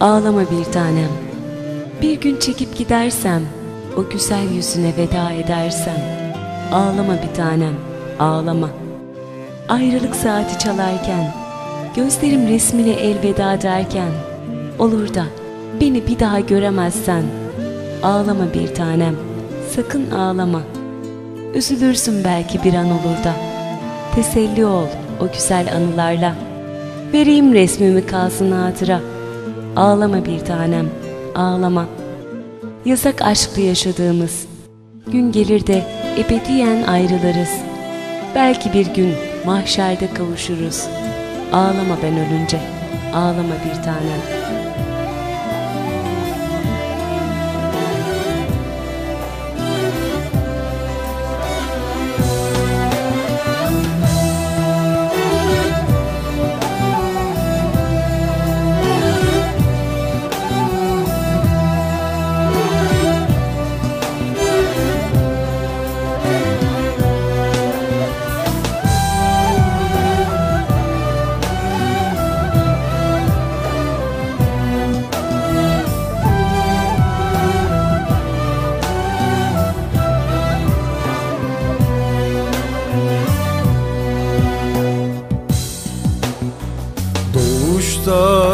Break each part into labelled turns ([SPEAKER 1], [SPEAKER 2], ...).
[SPEAKER 1] Ağlama bir tanem. Bir gün çekip gidersem, o güzel yüzüne veda edersem. Ağlama bir tanem, ağlama. Ayrılık saati çalarken, gözlerim resmine elveda derken, olur da beni bir daha göremezsen, ağlama bir tanem, sakın ağlama. Üzülürsün belki bir an olur da, teselli ol o güzel anılarla. Vereyim resmimi kalsın hatıra. Ağlama bir tanem, ağlama. Yasak aşklı yaşadığımız, gün gelir de ebediyen ayrılırız. Belki bir gün mahşerde kavuşuruz. Ağlama ben ölünce, ağlama bir tanem.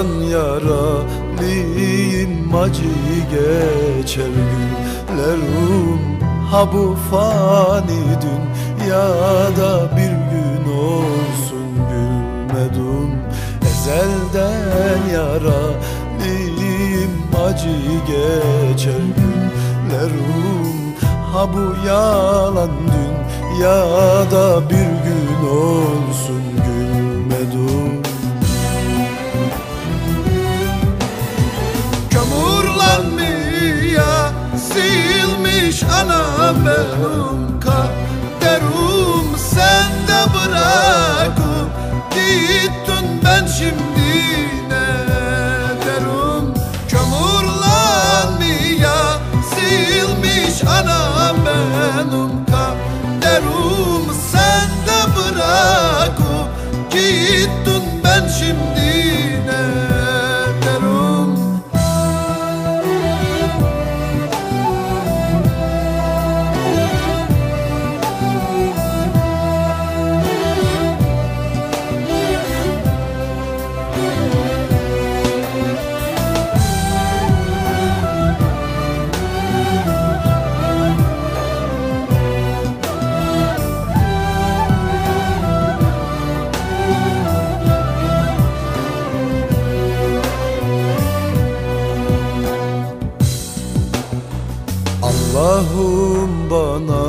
[SPEAKER 2] Doğuştan yaralıyım acı geçer günlerim Ha bu fani dünyada bir gün olsun gülmedim Ezelden yaralıyım acı geçer günlerim Ha bu yalan dünyada bir gün olsun silmiş ana benim kaderim Sen de bırakıp gittin ben şimdi Allah'ım bana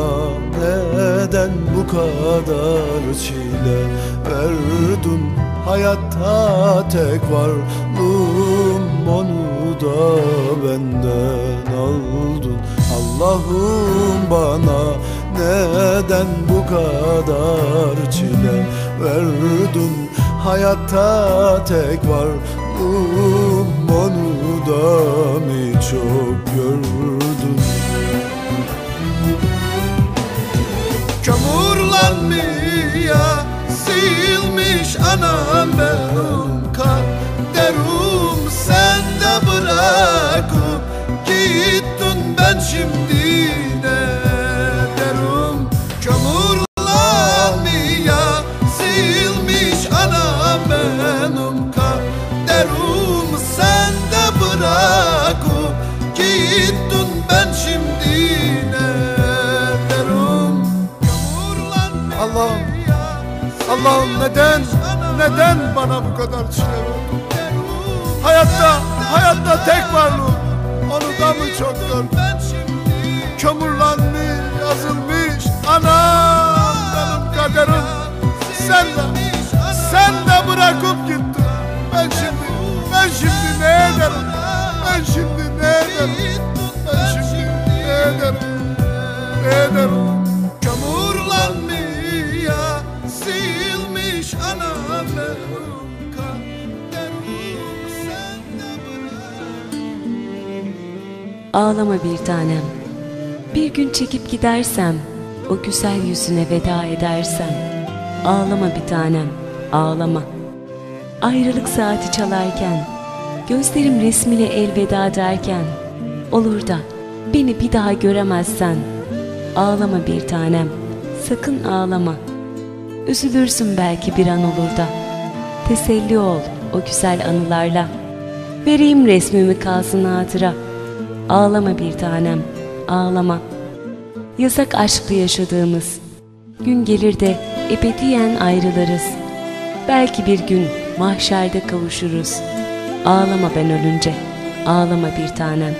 [SPEAKER 2] neden bu kadar çile verdin? Hayatta tek varlığım onu da benden aldın. Allah'ım bana neden bu kadar çile verdin? Hayatta tek varlığım onu da mı çok gördün Kömürlenmeye silmiş anam benim kaderim. Sen de bırakıp gittin ben şimdi Allah'ım neden neden bana bu kadar çile verdin Hayatta hayatta tek varlığım onu da mı çok gördüm Kömürlenmiş yazılmış? Anam benim kaderim Sen de sen de bırakıp gittin. Ben şimdi ben şimdi ne ederim? Ben şimdi ne ederim? Ben şimdi ne ederim? Ne ederim
[SPEAKER 1] Ağlama bir tanem. Bir gün çekip gidersem, o güzel yüzüne veda edersem. Ağlama bir tanem, ağlama. Ayrılık saati çalarken,
[SPEAKER 3] Gözlerim resmine elveda derken Olur da beni bir daha göremezsen Ağlama bir tanem sakın ağlama Üzülürsün belki bir an olur da Teselli ol o güzel anılarla Vereyim resmimi kalsın hatıra Ağlama bir tanem ağlama. Yasak aşklı yaşadığımız Gün gelir de ebediyen ayrılırız Belki bir gün mahşerde kavuşuruz. Ağlama ben ölünce Ağlama bir tanem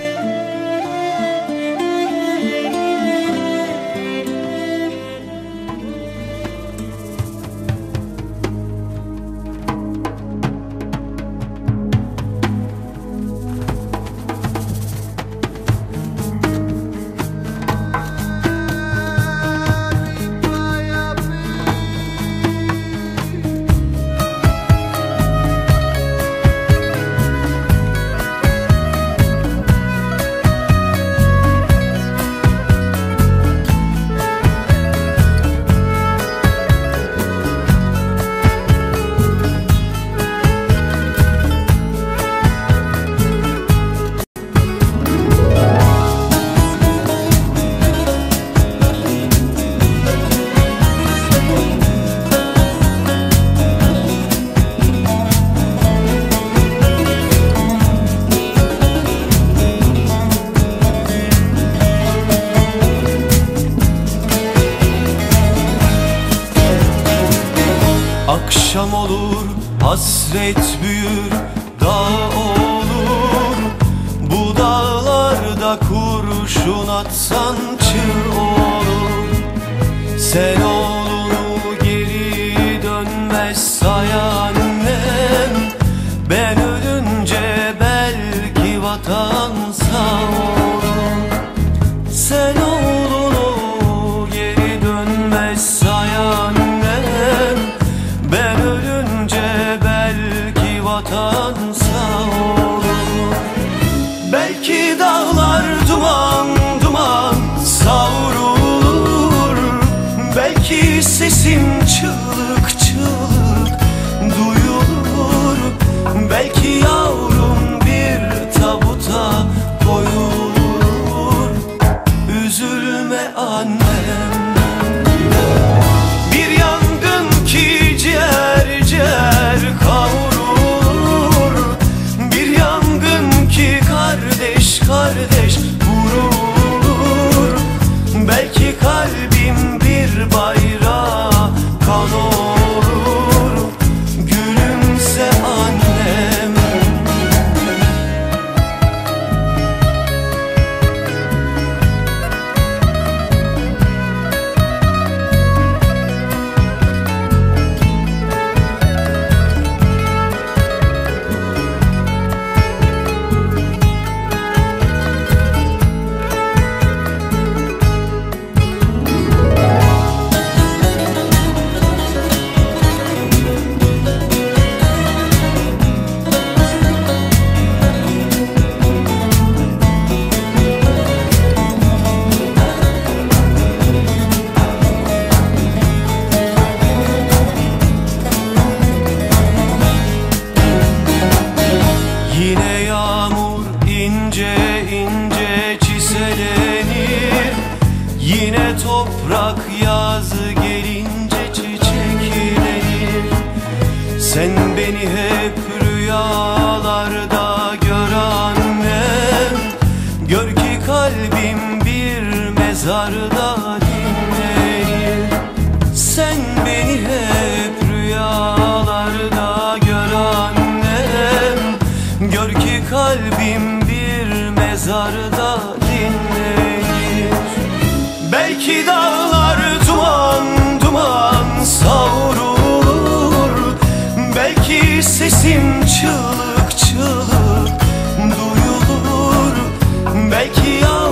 [SPEAKER 4] Sen beni hep rüyalarda gör annem Gör ki kalbim bir mezarda dinlenir Sen beni hep rüyalarda gör annem Gör ki kalbim bir mezarda dinlenir Belki de Sesim çığlık çığlık duyulur. Belki yarın